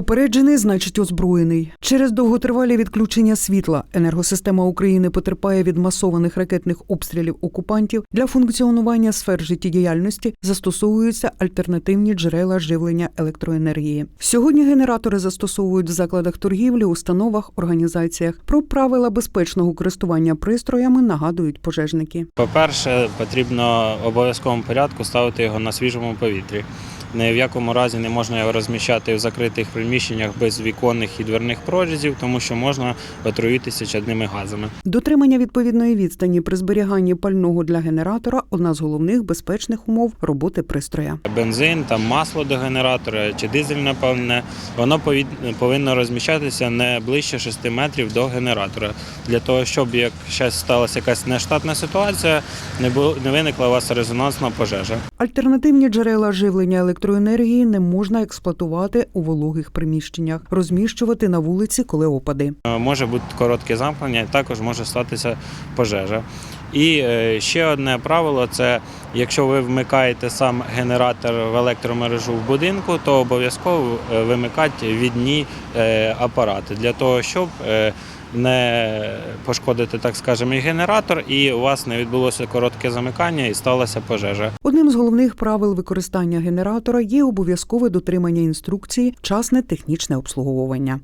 Попереджений, значить озброєний. Через довготривалі відключення світла енергосистема України потерпає від масованих ракетних обстрілів окупантів. Для функціонування сфер життєдіяльності застосовуються альтернативні джерела живлення електроенергії. Сьогодні генератори застосовують в закладах торгівлі, установах, організаціях. Про правила безпечного користування пристроями нагадують пожежники. По-перше, потрібно в обов'язковому порядку ставити його на свіжому повітрі. Ні в якому разі не можна його розміщати в закритих приміщеннях без віконних і дверних прорізів, тому що можна отруїтися чадними газами. Дотримання відповідної відстані при зберіганні пального для генератора одна з головних безпечних умов роботи пристроя. Бензин, там масло до генератора чи дизельне пальне, воно повинно розміщатися не ближче 6 метрів до генератора, для того, щоб як зараз сталася якась нештатна ситуація, не було не виникла у вас резонансна пожежа. Альтернативні джерела живлення електроенергії не можна експлуатувати у вологих приміщеннях, розміщувати на вулиці, коли опади. Е, Може бути коротке замкнення, також може статися пожежа. І е, ще одне правило це якщо ви вмикаєте сам генератор в електромережу в будинку, то обов'язково е, вимикати відні е, апарати для того, щоб е, не пошкодити, так скажемо, і генератор, і у вас не відбулося коротке замикання і сталася пожежа. Одним з головних правил використання генератора є обов'язкове дотримання інструкції, вчасне технічне обслуговування.